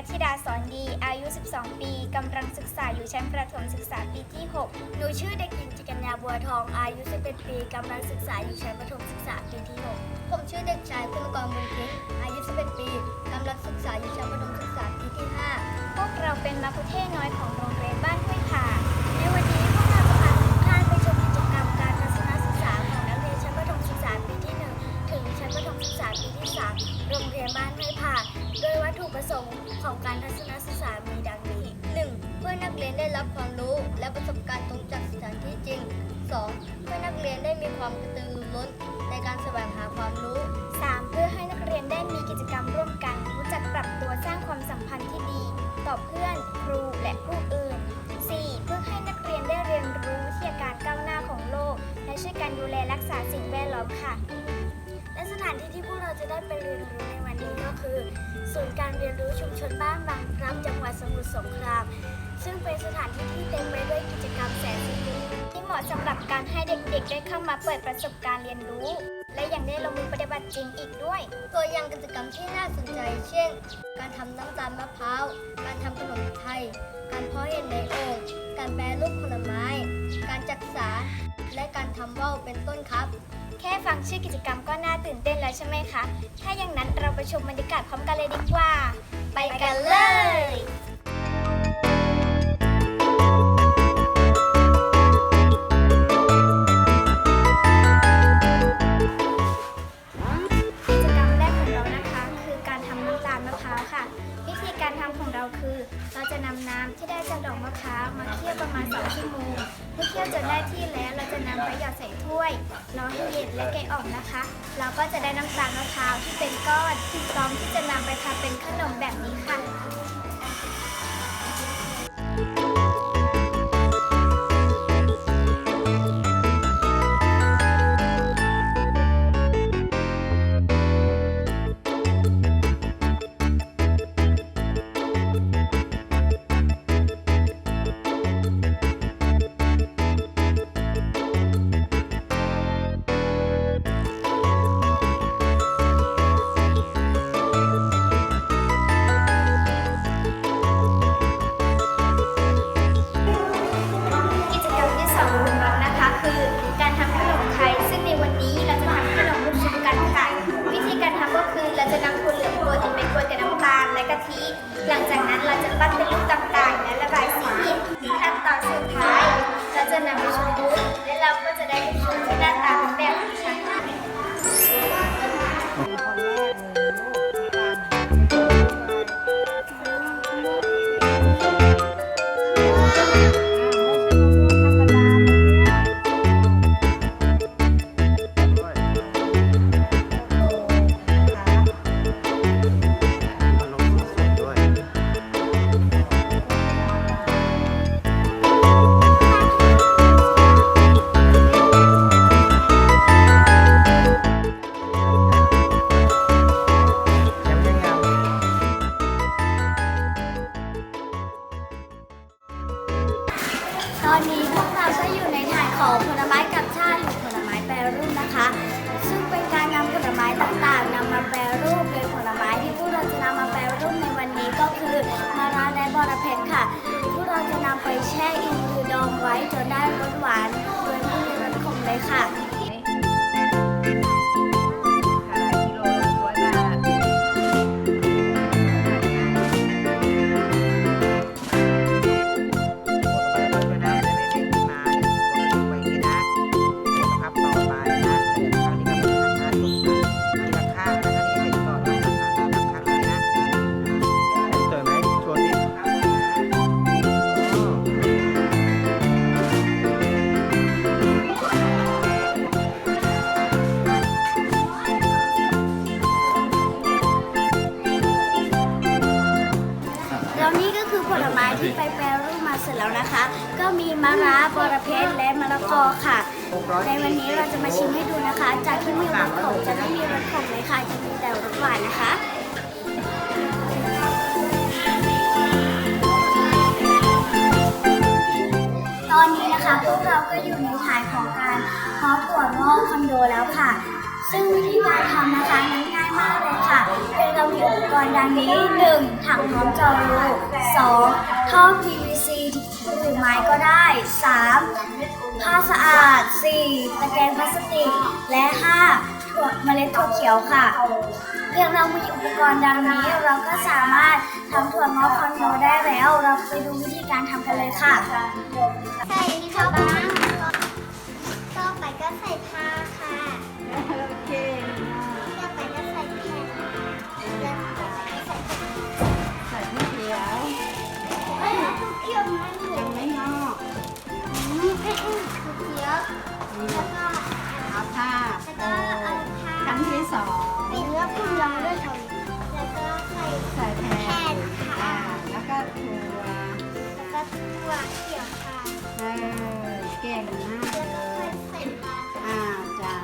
พัทรธิดาสอนดี อายุ 12 ปีกำลังศึกษาอยู่ชั้นประถมศึกษาปีที่ 6 หนูชื่อเด็กหญิงจิกัญญาบัวทอง อายุ 11 ปีกำลังศึกษาอยู่ชั้นประถมศึกษาปีที่ 6 ผมชื่อเด็กชายคุณกรบุญทิ้งอายุ 11 ปีกำลังศึกษาอยู่ชั้นประถมศึกษาปีที่ 5 พวกเราเป็นมาคคุเทศน้อยของโรงเรียนบ้าน ความกระตือรือร้นในการแสวงหาความรู้ 3. เพื่อให้นักเรียนได้มีกิจกรรมร่วมกัน รู้จักปรับตัวสร้างความสัมพันธ์ที่ดี ต่อเพื่อน ครูและผู้อื่น 4. เพื่อให้นักเรียนได้เรียนรู้วิทยาการก้าวหน้าของโลก และช่วยกันดูแลรักษาสิ่งแวดล้อมค่ะ และสถานที่ที่พวกเราจะได้ไปเรียนรู้ในวันนี้ก็คือ ศูนย์การเรียนรู้ชุมชนบ้านบางพลับจังหวัดสมุทรสงคราม ซึ่งเป็นสถานที่ที่เต็มไปด้วยกิจกรรมแสนสนุกที่เหมาะสำหรับการให้เด็กๆ ได้เข้ามาเปิดประสบการณ์เรียนรู้ และยังได้ลงมือปฏิบัติจริงอีกด้วย ตัวอย่างกิจกรรมที่น่าสนใจ เช่น การทำน้ำตาลมะพร้าว การทำขนมไทย การเพาะเห็ดในโอ่งการแปรรูปผลไม้ การจักษาและการทำว่าวเป็นต้นครับแค่ฟังชื่อกิจกรรมก็น่าตื่นเต้นแล้วใช่ไหมคะ ถ้าอย่างนั้นเราไปชมบรรยากาศพร้อมกันเลยดีกว่า ไปกันเลย ที่จะนำไปทำเป็นขนมแบบนี้ค่ะ นนี้พวกเราก็อยู่ในถ่ายของผลไม้กับชาติหรือผลไม้แปรรูปนะคะ ซึ่งเป็นการนำผลไม้ต่างๆนำมาแปรรูปโดยผลไม้ที่พวกเราจะนำมาแปรรูปในวันนี้ก็คือมะระและบอระเพ็ดค่ะ พวกเราจะนำไปแช่อิ่มหรือดองไว้จนได้รสหวานโดยไม่มีรสขมเลยค่ะ นะคะ ก็มีมะระบอระเพ็ญและมะละกอค่ะ ในวันนี้เราจะมาชิมให้ดูนะคะ จากที่มีรสขมจะไม่มีรสขมเลยค่ะ จะมีแต่รสหวานนะคะตอนนี้นะคะพวกเราก็อยู่ในถ่ายของการเพาะถั่วงอกคอนโดแล้วค่ะ ซึ่งวิธีการทำนะคะนั้นง่ายมากเลยค่ะเพียงเรามีอุปกรณ์ดังนี้ 1. ถังพร้อมเจารู 2. ท่อ PVC หรือ ไม้ก็ได้ 3. ผ้าสะอาด 4. ตะแกรงพลาสติก และ 5. ถั่วเมล็ดถั่วเขียวค่ะ เพียงเรามีอุปกรณ์ดังนี้เราก็สามารถทำถั่วงอกคอนโดได้แล้ว เราไปดูวิธีการทำกันเลยค่ะ ใส่เข้าบ้า เออเก่งมากแล้วเลก็ค่อยยใส่ปลาอ่าจ้า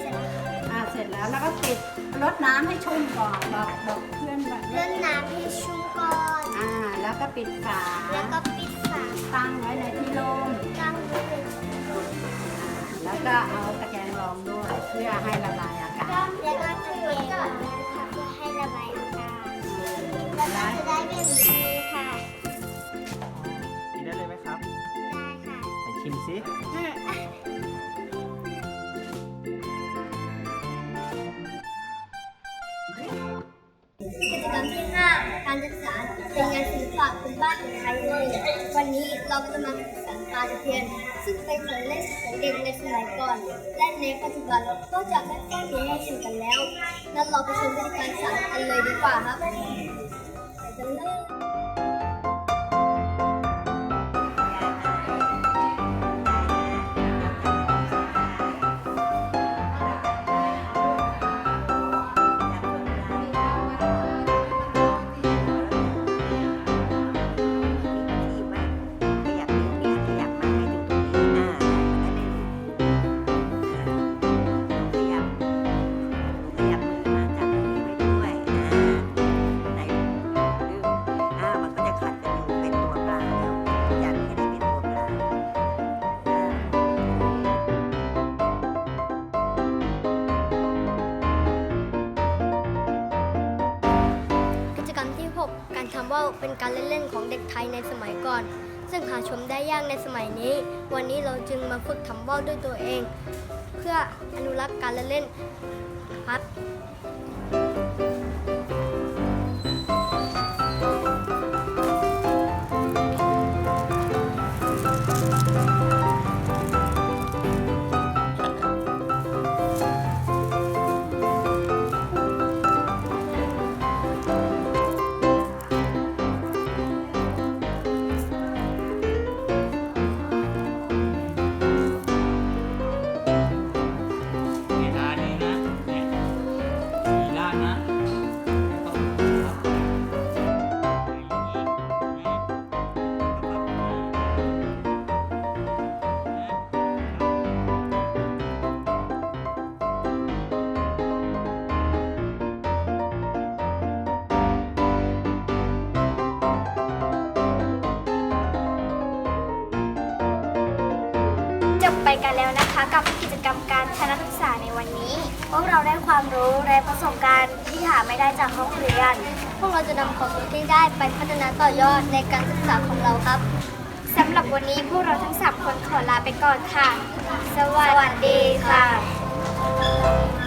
เสร็จแล้วอ่าเสร็จแล้วแล้วก็ติดรดน้ำให้ชุ่มก่อนบอกบอกเพื่อนแบบเล่นน้ำให้ชุ่มก่อน อ่า แล้วก็ปิดฝาแล้วก็ปิดฝาตั้งไว้ในที่ร่มตั้งไว้เลยแล้วก็เอาตะแกรงรองด้วยเพื่อให้ระบายอากาศแล้วก็ ฝากคุณบ้านของไทยเลยวันนี้เราก็จะมาศึกาปลาตะเพียน ซึ่งเป็นของเล่นของเด็กในสมัยก่อน และในปัจจุบันก็จะไม่ค่อยมีให้ชมกันแล้ว นั้นเราไปชมวิธีการสานกันเลยดีกว่าครับไปกันเลย การทำว่าวเป็นการเล่นๆของเด็กไทยในสมัยก่อน ซึ่งหาชมได้ยากในสมัยนี้ วันนี้เราจึงมาฝึกทำว่าวด้วยตัวเอง เพื่ออนุรักษ์การเล่นๆค กันแล้วนะคะ กับกิจกรรมการคณะศึกษาในวันนี้ พวกเราได้ความรู้และประสบการณ์ที่หาไม่ได้จากห้องเรียน พวกเราจะนำความรู้ที่ได้ไปพัฒนาต่อยอดในการศึกษาของเราครับสำหรับวันนี้พวกเราทั้งสามคนขอลาไปก่อนค่ะ สวัสดีค่ะ